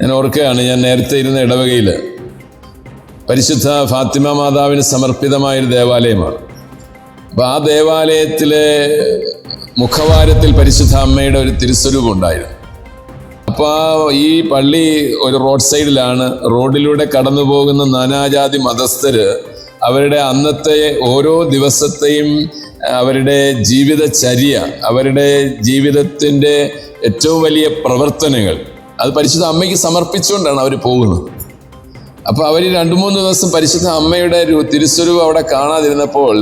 ഞാൻ ഓർക്കുകയാണ് ഞാൻ നേരത്തെ ഇരുന്ന ഇടവകയിൽ പരിശുദ്ധ ഫാത്തിമ മാതാവിന് സമർപ്പിതമായൊരു ദേവാലയമാണ്. അപ്പോൾ ആ ദേവാലയത്തിലെ മുഖവാരത്തിൽ പരിശുദ്ധ അമ്മയുടെ ഒരു തിരുസ്വരൂപം ഉണ്ടായിരുന്നു. അപ്പോൾ ഈ പള്ളി ഒരു റോഡ് സൈഡിലാണ് റോഡിലൂടെ കടന്നു പോകുന്ന നാനാജാതി മതസ്ഥർ അവരുടെ അന്നത്തെ ഓരോ ദിവസത്തെയും അവരുടെ ജീവിതചര്യ അവരുടെ ജീവിതത്തിന്റെ ഏറ്റവും വലിയ പ്രവർത്തനങ്ങൾ അത് പരിശുദ്ധ അമ്മയ്ക്ക് സമർപ്പിച്ചുകൊണ്ടാണ് അവർ പോകുന്നത്. അപ്പോൾ അവർ രണ്ട് മൂന്ന് ദിവസം പരിശുദ്ധ അമ്മയുടെ തിരുസ്വരൂപം അവിടെ കാണാതിരുന്നപ്പോൾ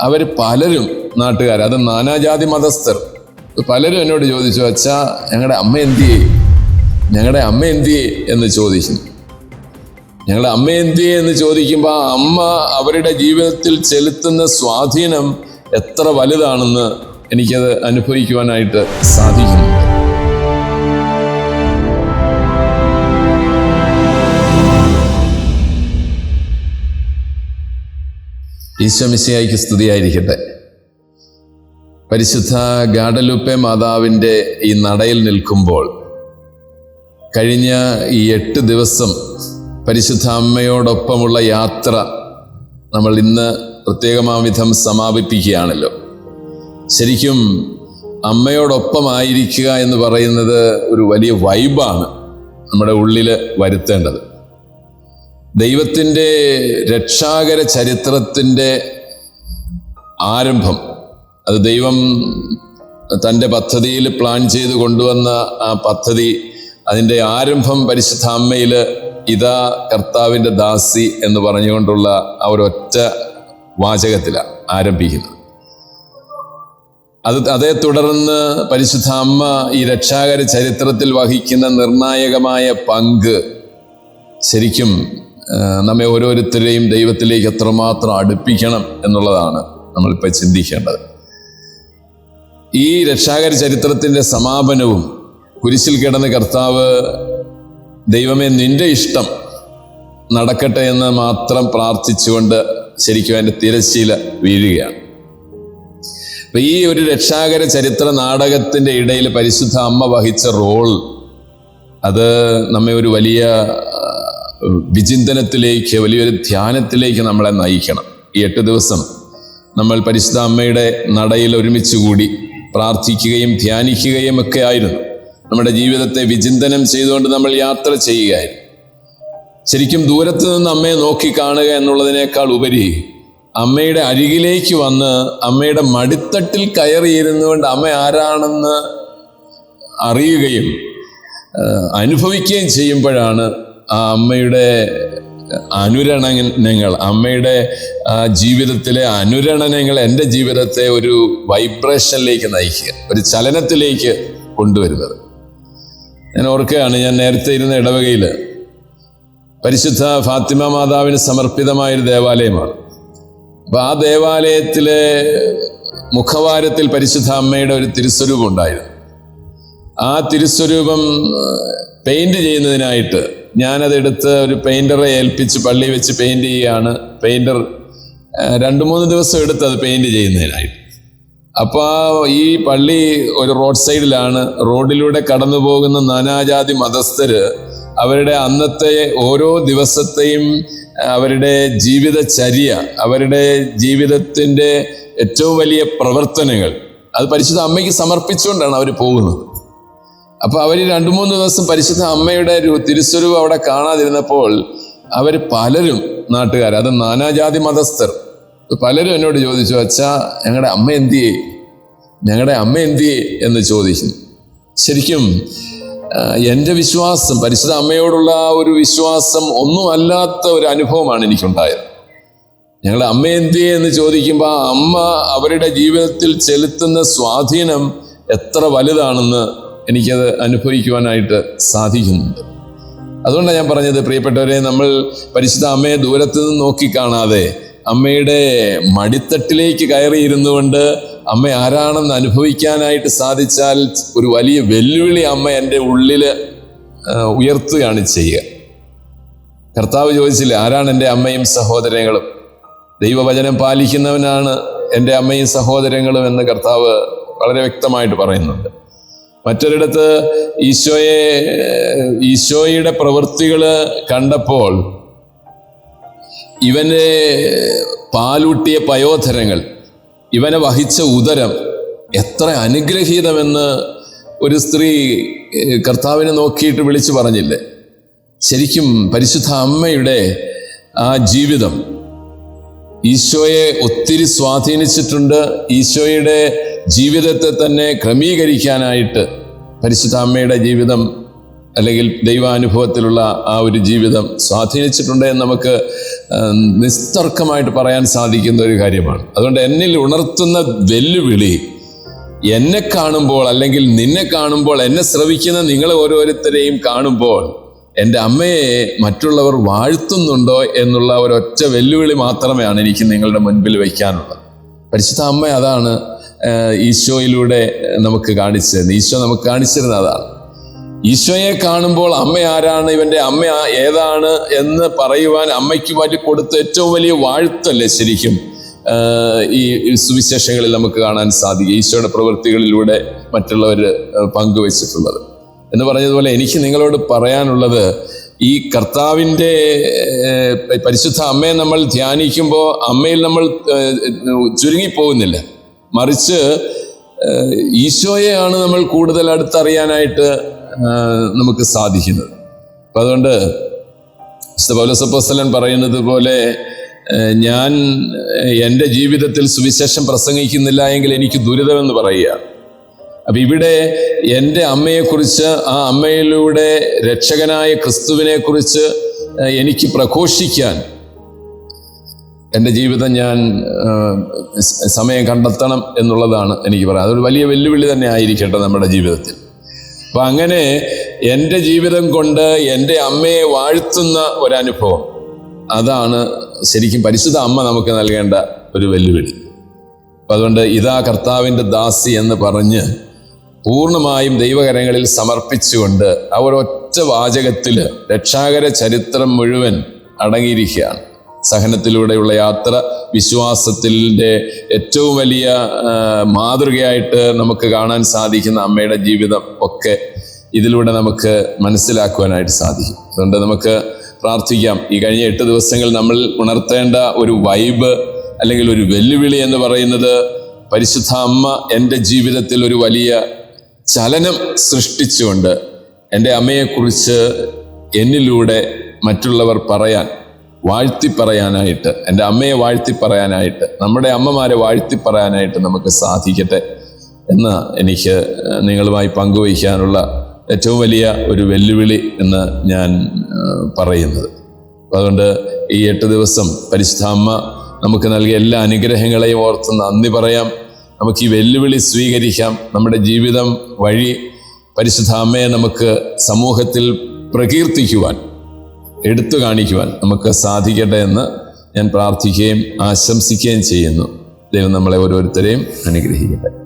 അവർ പലരും നാട്ടുകാർ അത് നാനാജാതി മതസ്ഥർ പലരും എന്നോട് ചോദിച്ചു അച്ഛാ ഞങ്ങളുടെ അമ്മ എന്ത് ചെയ്യും ഞങ്ങളുടെ അമ്മ എന്ത് ചെയ്യും എന്ന് ചോദിക്കുന്നു ഞങ്ങളുടെ അമ്മ എന്ത് ചെയ്യും എന്ന് ചോദിക്കുമ്പോൾ ആ അമ്മ അവരുടെ ജീവിതത്തിൽ ചെലുത്തുന്ന സ്വാധീനം എത്ര വലുതാണെന്ന് എനിക്കത് അനുഭവിക്കുവാനായിട്ട് സാധിക്കുന്നുണ്ട് ഈശ്വമിശയായിക്ക് സ്തുതിയായിരിക്കട്ടെ. പരിശുദ്ധ ഗാഡലുപ്പെ മാതാവിന്റെ ഈ നടയിൽ നിൽക്കുമ്പോൾ കഴിഞ്ഞ ഈ എട്ട് ദിവസം പരിശുദ്ധ അമ്മയോടൊപ്പമുള്ള യാത്ര നമ്മൾ ഇന്ന് പ്രത്യേകമാവിധം സമാപിപ്പിക്കുകയാണല്ലോ. ശരിക്കും അമ്മയോടൊപ്പമായിരിക്കുക എന്ന് പറയുന്നത് ഒരു വലിയ വൈബാണ് നമ്മുടെ ഉള്ളിൽ വരുത്തേണ്ടത്. ദൈവത്തിന്റെ രക്ഷാകര ചരിത്രത്തിന്റെ ആരംഭം. അത് ദൈവം തന്റെ പദ്ധതിയിൽ പ്ലാൻ ചെയ്ത് കൊണ്ടുവന്ന ആ പദ്ധതി അതിന്റെ ആരംഭം പരിശുദ്ധ അമ്മയിൽ ഇതാ കർത്താവിന്റെ ദാസി എന്ന് പറഞ്ഞുകൊണ്ടുള്ള ആ ഒരൊറ്റ വാചകത്തിലാണ് ആരംഭിക്കുന്നത്. അത് അതേ തുടർന്ന് പരിശുദ്ധ അമ്മ ഈ രക്ഷാകര ചരിത്രത്തിൽ വഹിക്കുന്ന നിർണായകമായ പങ്ക് ശരിക്കും നമ്മെ ഓരോരുത്തരെയും ദൈവത്തിലേക്ക് എത്രമാത്രം അടുപ്പിക്കണം എന്നുള്ളതാണ് നമ്മളിപ്പോൾ ചിന്തിക്കേണ്ടത്. ഈ രക്ഷാകര ചരിത്രത്തിന്റെ സമാപനവും കുരിശിൽ കിടന്ന് കർത്താവ് ദൈവമേ നിന്റെ ഇഷ്ടം നടക്കട്ടെ എന്ന് മാത്രം പ്രാർത്ഥിച്ചുകൊണ്ട് ശരിക്കും അതിന്റെ തിരശ്ശീല വീഴുകയാണ്. അപ്പൊ ഈ ഒരു രക്ഷാകര ചരിത്ര നാടകത്തിന്റെ ഇടയിൽ പരിശുദ്ധ അമ്മ വഹിച്ച റോൾ അത് നമ്മെ ഒരു വലിയ വിചിന്തനത്തിലേക്ക് വലിയൊരു ധ്യാനത്തിലേക്ക് നമ്മളെ നയിക്കണം. ഈ എട്ട് ദിവസം നമ്മൾ പരിശുദ്ധ അമ്മയുടെ നടയിൽ ഒരുമിച്ച് കൂടി പ്രാർത്ഥിക്കുകയും ധ്യാനിക്കുകയും ഒക്കെ ആയിരുന്നു. നമ്മുടെ ജീവിതത്തെ വിചിന്തനം ചെയ്തുകൊണ്ട് നമ്മൾ യാത്ര ചെയ്യുകയായിരുന്നു. ശരിക്കും ദൂരത്ത് നിന്ന് അമ്മയെ നോക്കി കാണുക എന്നുള്ളതിനേക്കാൾ ഉപരി അമ്മയുടെ അരികിലേക്ക് വന്ന് അമ്മയുടെ മടിത്തട്ടിൽ കയറിയിരുന്നുകൊണ്ട് അമ്മ ആരാണെന്ന് അറിയുകയും അനുഭവിക്കുകയും ചെയ്യുമ്പോഴാണ് അമ്മയുടെ അനുരണനങ്ങൾ അമ്മയുടെ ജീവിതത്തിലെ അനുരണനങ്ങൾ എന്റെ ജീവിതത്തെ ഒരു വൈബ്രേഷനിലേക്ക് നയിക്കുക ഒരു ചലനത്തിലേക്ക് കൊണ്ടുവരുന്നത്. ഞാൻ ഓർക്കുകയാണ് ഞാൻ നേരത്തെ ഇരുന്ന ഇടവകയിൽ പരിശുദ്ധ ഫാത്തിമ മാതാവിന് സമർപ്പിതമായൊരു ദേവാലയമാണ്. അപ്പം ആ ദേവാലയത്തിലെ മുഖവാരത്തിൽ പരിശുദ്ധ അമ്മയുടെ ഒരു തിരുസ്വരൂപം ഉണ്ടായിരുന്നു. ആ തിരുസ്വരൂപം പെയിന്റ് ചെയ്യുന്നതിനായിട്ട് ഞാനതെടുത്ത് ഒരു പെയിന്ററെ ഏൽപ്പിച്ച് പള്ളി വെച്ച് പെയിന്റ് ചെയ്യുകയാണ് പെയിന്റർ രണ്ട് മൂന്ന് ദിവസം എടുത്ത് അത് പെയിന്റ് ചെയ്യുന്നതിനായിട്ട്. അപ്പോൾ ഈ പള്ളി ഒരു റോഡ് സൈഡിലാണ്. റോഡിലൂടെ കടന്നു പോകുന്ന നാനാജാതി മതസ്ഥര് അവരുടെ അന്നത്തെ ഓരോ ദിവസത്തെയും അവരുടെ ജീവിതചര്യ അവരുടെ ജീവിതത്തിന്റെ ഏറ്റവും വലിയ പ്രവർത്തനങ്ങൾ അത് പരിശുദ്ധ അമ്മയ്ക്ക് സമർപ്പിച്ചുകൊണ്ടാണ് അവർ പോകുന്നത്. അപ്പൊ അവർ രണ്ടു മൂന്ന് ദിവസം പരിശുദ്ധ അമ്മയുടെ തിരുസ്വരൂപം അവിടെ കാണാതിരുന്നപ്പോൾ അവർ പലരും നാട്ടുകാർ അത് നാനാജാതി മതസ്ഥർ പലരും എന്നോട് ചോദിച്ചു അച്ഛാ ഞങ്ങളുടെ അമ്മ എന്തിയേ? ഞങ്ങളുടെ അമ്മ എന്തിയേ? എന്ന് ചോദിച്ചു. ശരിക്കും എന്റെ വിശ്വാസം പരിശുദ്ധ അമ്മയോടുള്ള ഒരു വിശ്വാസം ഒന്നുമല്ലാത്ത ഒരു അനുഭവമാണ് എനിക്കുണ്ടായത്. ഞങ്ങളുടെ അമ്മ എന്തിയെ എന്ന് ചോദിക്കുമ്പോൾ ആ അമ്മ അവരുടെ ജീവിതത്തിൽ ചെലുത്തുന്ന സ്വാധീനം എത്ര വലുതാണെന്ന് എനിക്കത് അനുഭവിക്കുവാനായിട്ട് സാധിക്കുന്നുണ്ട്. അതുകൊണ്ടാണ് ഞാൻ പറഞ്ഞത് പ്രിയപ്പെട്ടവരെ നമ്മൾ പരിശുദ്ധ അമ്മയെ ദൂരത്ത് നിന്ന് നോക്കി കാണാതെ അമ്മയുടെ മടിത്തട്ടിലേക്ക് കയറിയിരുന്നു കൊണ്ട് അമ്മ ആരാണെന്ന് അനുഭവിക്കാനായിട്ട് സാധിച്ചാൽ ഒരു വലിയ വെല്ലുവിളി അമ്മ എന്റെ ഉള്ളിൽ ഉയർത്തുകയാണ് ചെയ്യുക. കർത്താവ് ചോദിച്ചില്ല ആരാണ് എന്റെ അമ്മയും സഹോദരങ്ങളും? ദൈവവചനം പാലിക്കുന്നവനാണ് എന്റെ അമ്മയും സഹോദരങ്ങളും എന്ന് കർത്താവ് വളരെ വ്യക്തമായിട്ട് പറയുന്നുണ്ട്. മറ്റൊരിടത്ത് ഈശോയെ ഈശോയുടെ പ്രവൃത്തികൾ കണ്ടപ്പോൾ ഇവനെ പാലൂട്ടിയ പയോധരങ്ങൾ ഇവനെ വഹിച്ച ഉദരം എത്ര അനുഗ്രഹീതമെന്ന് ഒരു സ്ത്രീ കർത്താവിനെ നോക്കിയിട്ട് വിളിച്ചു പറഞ്ഞില്ലേ? ശരിക്കും പരിശുദ്ധ അമ്മയുടെ ആ ജീവിതം. ഈശോയെ ഒത്തിരി സ്വാധീനിച്ചിട്ടുണ്ട്. ഈശോയുടെ ജീവിതത്തെ തന്നെ ക്രമീകരിക്കാനായിട്ട് പരിശുദ്ധ അമ്മയുടെ ജീവിതം അല്ലെങ്കിൽ ദൈവാനുഭവത്തിലുള്ള ആ ഒരു ജീവിതം സ്വാധീനിച്ചിട്ടുണ്ട് എന്ന് നമുക്ക് നിസ്തർക്കമായിട്ട് പറയാൻ സാധിക്കുന്ന ഒരു കാര്യമാണ്. അതുകൊണ്ട് എന്നിൽ ഉണർത്തുന്ന വെല്ലുവിളി എന്നെ കാണുമ്പോൾ അല്ലെങ്കിൽ നിന്നെ കാണുമ്പോൾ എന്നെ ശ്രവിക്കുന്ന നിങ്ങൾ ഓരോരുത്തരെയും കാണുമ്പോൾ എന്റെ അമ്മയെ മറ്റുള്ളവർ വാഴ്ത്തുന്നുണ്ടോ എന്നുള്ള ഒരൊറ്റ വെല്ലുവിളി മാത്രമാണ് എനിക്ക് നിങ്ങളുടെ മുൻപിൽ വയ്ക്കാനുള്ളത്. പരിശുദ്ധ അമ്മ അതാണ് ഈശോയിലൂടെ നമുക്ക് കാണിച്ചത് ഈശോ നമുക്ക് കാണിച്ചിരുന്ന അതാണ്. ഈശോയെ കാണുമ്പോൾ അമ്മ ആരാണ് ഇവന്റെ അമ്മ ഏതാണ് എന്ന് പറയുവാൻ അമ്മയ്ക്ക് പറ്റി കൊടുത്ത ഏറ്റവും വലിയ വാഴ്ത്തല്ലേ ശരിക്കും? ഈ സുവിശേഷങ്ങളിൽ നമുക്ക് കാണാൻ സാധിക്കും. ഈശോയുടെ പ്രവൃത്തികളിലൂടെ മറ്റുള്ളവർ പങ്കുവച്ചിട്ടുള്ളത്. എന്ന് പറഞ്ഞതുപോലെ എനിക്ക് നിങ്ങളോട് പറയാനുള്ളത് ഈ കർത്താവിന്റെ പരിശുദ്ധ അമ്മയെ നമ്മൾ ധ്യാനിക്കുമ്പോൾ അമ്മയിൽ നമ്മൾ ചുരുങ്ങിപ്പോകുന്നില്ല. മറിച്ച് ഈശോയെയാണ് നമ്മൾ കൂടുതൽ അടുത്തറിയാനായിട്ട് നമുക്ക് സാധിക്കുന്നത്. അപ്പം അതുകൊണ്ട് പൗലസപ്പോസ്തലൻ പറയുന്നത് പോലെ ഞാൻ എന്റെ ജീവിതത്തിൽ സുവിശേഷം പ്രസംഗിക്കുന്നില്ല എങ്കിൽ എനിക്ക് ദുരിതമെന്ന് പറയുക. അപ്പൊ ഇവിടെ എന്റെ അമ്മയെക്കുറിച്ച് ആ അമ്മയിലൂടെ രക്ഷകനായ ക്രിസ്തുവിനെക്കുറിച്ച് എനിക്ക് പ്രഘോഷിക്കാൻ എന്റെ ജീവിതം ഞാൻ സമയം കണ്ടെത്തണം എന്നുള്ളതാണ് എനിക്ക് പറയാം അതൊരു വലിയ വെല്ലുവിളി തന്നെ ആയിരിക്കട്ടെ നമ്മുടെ ജീവിതത്തിൽ. അപ്പം അങ്ങനെ എന്റെ ജീവിതം കൊണ്ട് എന്റെ അമ്മയെ വാഴ്ത്തുന്ന ഒരനുഭവം. അതാണ് ശരിക്കും പരിശുദ്ധ അമ്മ നമുക്ക് നൽകേണ്ട ഒരു വെല്ലുവിളി. അപ്പം അതുകൊണ്ട് ഇതാ കർത്താവിന്റെ ദാസി എന്ന് പറഞ്ഞ് പൂർണമായും ദൈവകരങ്ങളിൽ സമർപ്പിച്ചുകൊണ്ട് ആ ഒരൊറ്റ വാചകത്തിൽ രക്ഷാകര ചരിത്രം മുഴുവൻ അടങ്ങിയിരിക്കുകയാണ്. സഹനത്തിലൂടെയുള്ള യാത്ര വിശ്വാസത്തിന്റെ ഏറ്റവും വലിയ മാതൃകയായിട്ട് നമുക്ക് കാണാൻ സാധിക്കുന്ന അമ്മയുടെ ജീവിതം ഒക്കെ ഇതിലൂടെ നമുക്ക് മനസ്സിലാക്കുവാനായിട്ട് സാധിക്കും. അതുകൊണ്ട് നമുക്ക് പ്രാർത്ഥിക്കാം. ഈ കഴിഞ്ഞ എട്ട് ദിവസങ്ങൾ നമ്മൾ ഉണർത്തേണ്ട ഒരു വൈബ് അല്ലെങ്കിൽ ഒരു വെല്ലുവിളി എന്ന് പറയുന്നത് പരിശുദ്ധ അമ്മ എന്റെ ജീവിതത്തിൽ ഒരു വലിയ ചലനം സൃഷ്ടിച്ചുകൊണ്ട് എന്റെ അമ്മയെക്കുറിച്ച് എന്നിലൂടെ മറ്റുള്ളവർ പറയാൻ വാഴ്ത്തി പറയാനായിട്ട് എന്റെ അമ്മയെ വാഴ്ത്തി പറയാനായിട്ട് നമ്മുടെ അമ്മമാരെ വാഴ്ത്തി പറയാനായിട്ട് നമുക്ക് സാധിക്കട്ടെ എന്ന് എനിക്ക് നിങ്ങളുമായി പങ്കുവയ്ക്കാനുള്ള ഏറ്റവും വലിയ ഒരു വെല്ലുവിളി എന്ന് ഞാൻ പറയുന്നത്. അതുകൊണ്ട് ഈ എട്ട് ദിവസം പരിശുദ്ധ അമ്മ നമുക്ക് നൽകിയ എല്ലാ അനുഗ്രഹങ്ങളെയും ഓർത്ത് നന്ദി പറയാം. നമുക്ക് ഈ വെല്ലുവിളി സ്വീകരിക്കാം. നമ്മുടെ ജീവിതം വഴി പരിശുദ്ധ അമ്മയെ നമുക്ക് സമൂഹത്തിൽ പ്രകീർത്തിക്കുവാൻ എടുത്തു കാണിക്കുവാൻ നമുക്ക് സാധിക്കട്ടെ എന്ന് ഞാൻ പ്രാർത്ഥിക്കുകയും ആശംസിക്കുകയും ചെയ്യുന്നു. ദൈവം നമ്മളെ ഓരോരുത്തരെയും അനുഗ്രഹിക്കട്ടെ.